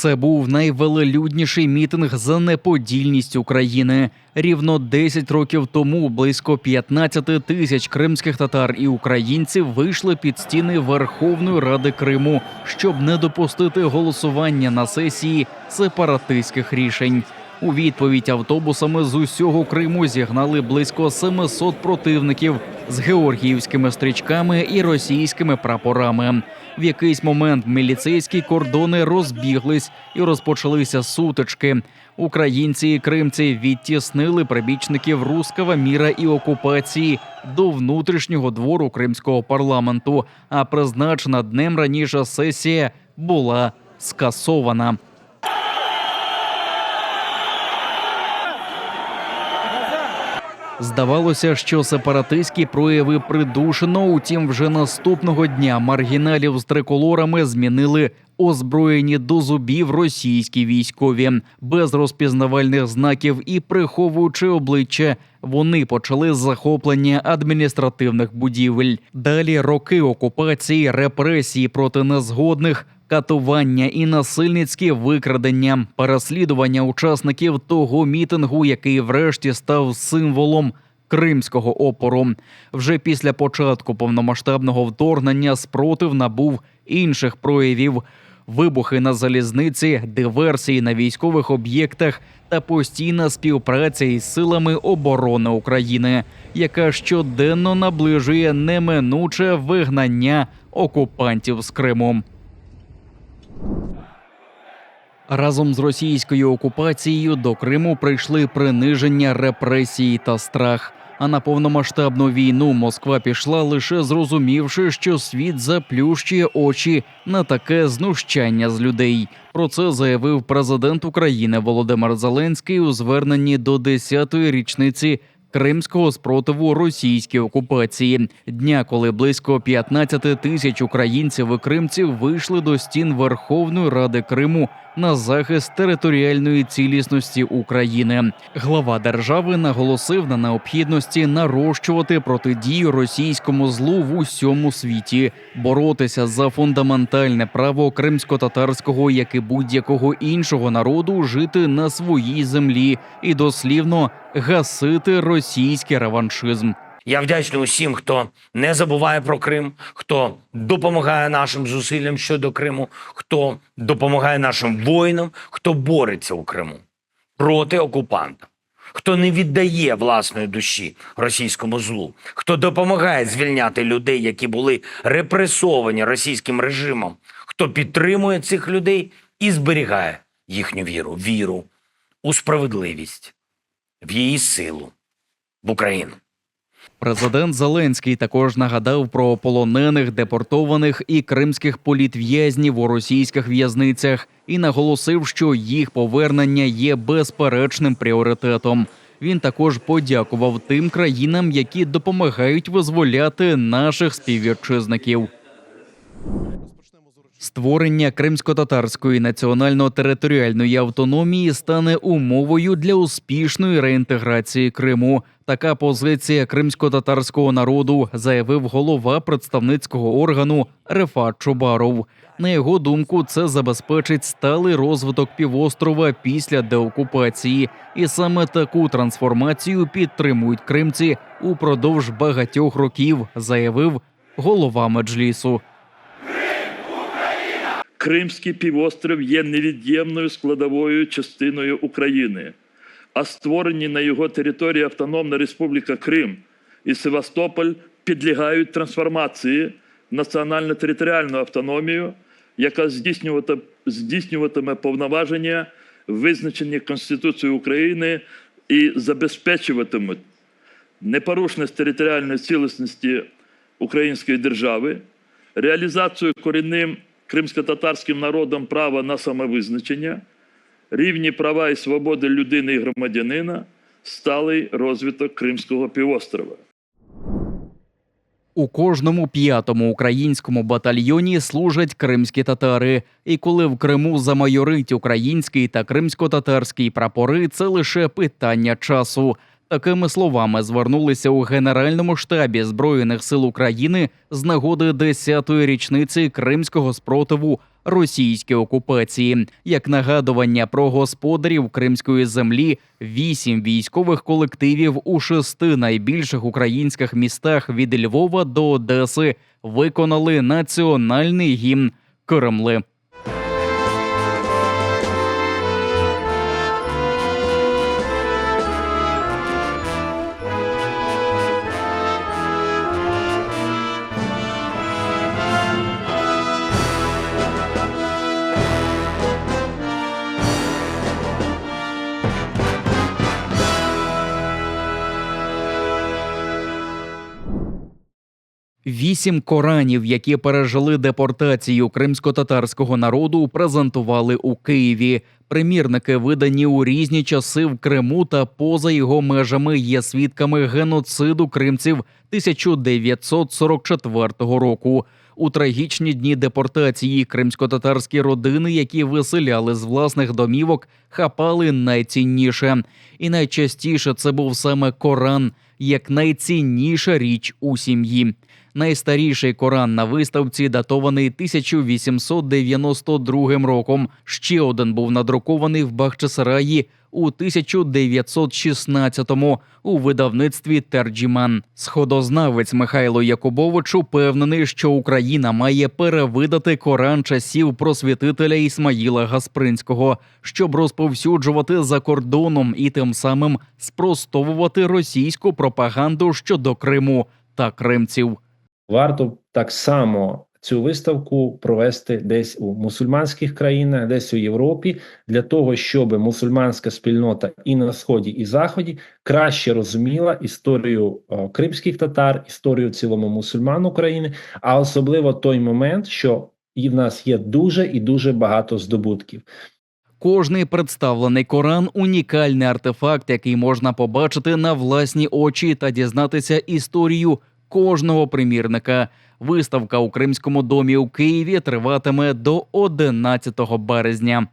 Це був найвелелюдніший мітинг за неподільність України. Рівно 10 років тому близько 15 тисяч кримських татар і українців вийшли під стіни Верховної Ради Криму, щоб не допустити голосування на сесії сепаратистських рішень. У відповідь автобусами з усього Криму зігнали близько 700 противників з георгіївськими стрічками і російськими прапорами. В якийсь момент міліцейські кордони розбіглись і розпочалися сутички. Українці і кримці відтіснили прибічників руского міра і окупації до внутрішнього двору кримського парламенту. А призначена днем раніше сесія була скасована. Здавалося, що сепаратистські прояви придушено. Утім, вже наступного дня маргіналів з триколорами змінили озброєні до зубів російські військові без розпізнавальних знаків і приховуючи обличчя. Вони почали захоплення адміністративних будівель. Далі роки окупації, репресії проти незгодних, катування і насильницькі викрадення, переслідування учасників того мітингу, який врешті став символом кримського опору. Вже після початку повномасштабного вторгнення спротив набув інших проявів. Вибухи на залізниці, диверсії на військових об'єктах та постійна співпраця із силами оборони України, яка щоденно наближує неминуче вигнання окупантів з Криму. Разом з російською окупацією до Криму прийшли приниження, репресії та страх. А на повномасштабну війну Москва пішла лише зрозумівши, що світ заплющує очі на таке знущання з людей. Про це заявив президент України Володимир Зеленський у зверненні до 10-ї річниці кримського спротиву російській окупації. Дня, коли близько 15 тисяч українців і кримців вийшли до стін Верховної Ради Криму на захист територіальної цілісності України. Глава держави наголосив на необхідності нарощувати протидію російському злу в усьому світі, боротися за фундаментальне право кримсько-татарського, як і будь-якого іншого народу, жити на своїй землі і дослівно гасити російський реваншизм. Я вдячний усім, хто не забуває про Крим, хто допомагає нашим зусиллям щодо Криму, хто допомагає нашим воїнам, хто бореться у Криму проти окупанта, хто не віддає власної душі російському злу, хто допомагає звільняти людей, які були репресовані російським режимом, хто підтримує цих людей і зберігає їхню віру, віру у справедливість, в її силу, в Україну. Президент Зеленський також нагадав про полонених, депортованих і кримських політв'язнів у російських в'язницях і наголосив, що їх повернення є безперечним пріоритетом. Він також подякував тим країнам, які допомагають визволяти наших співвітчизників. Створення кримсько-татарської національно-територіальної автономії стане умовою для успішної реінтеграції Криму. Така позиція кримсько-татарського народу заявив голова представницького органу Рефат Чубаров. На його думку, це забезпечить сталий розвиток півострова після деокупації, і саме таку трансформацію підтримують кримці упродовж багатьох років, заявив голова меджлісу. Кримський півострів є невід'ємною складовою частиною України, а створені на його території Автономна Республіка Крим і Севастополь підлягають трансформації в національно-територіальну автономію, яка здійснюватиме повноваження, визначені Конституцією України і забезпечуватимуть непорушність територіальної цілісності Української держави, реалізацію корінним кримсько-татарським народом права на самовизначення, рівні права і свободи людини і громадянина, сталий розвиток Кримського півострова. У кожному п'ятому українському батальйоні служать кримські татари. І коли в Криму замайорить український та кримсько-татарський прапори, це лише питання часу. Такими словами звернулися у Генеральному штабі Збройних сил України з нагоди 10-ї річниці кримського спротиву російській окупації. Як нагадування про господарів кримської землі, вісім військових колективів у шести найбільших українських містах від Львова до Одеси виконали національний гімн Кремли. Вісім коранів, які пережили депортацію кримсько-татарського народу, презентували у Києві. Примірники, видані у різні часи в Криму та поза його межами, є свідками геноциду кримців 1944 року. У трагічні дні депортації кримсько-татарські родини, які виселяли з власних домівок, хапали найцінніше. І найчастіше це був саме Коран, як найцінніша річ у сім'ї. Найстаріший Коран на виставці датований 1892 роком. Ще один був надрукований в Бахчисараї у 1916-му у видавництві Терджіман. Сходознавець Михайло Якубович упевнений, що Україна має перевидати Коран часів просвітителя Ісмаїла Гаспринського, щоб розповсюджувати за кордоном і тим самим спростовувати російську пропаганду щодо Криму та кримців. Варто так само цю виставку провести десь у мусульманських країнах, десь у Європі, для того, щоб мусульманська спільнота і на сході, і заході краще розуміла історію е, кримських татар, історію цілому мусульман України, а особливо той момент, що і в нас є дуже і дуже багато здобутків. Кожний представлений Коран унікальний артефакт, який можна побачити на власні очі та дізнатися історію кожного примірника. Виставка у Кримському домі у Києві триватиме до 11 березня.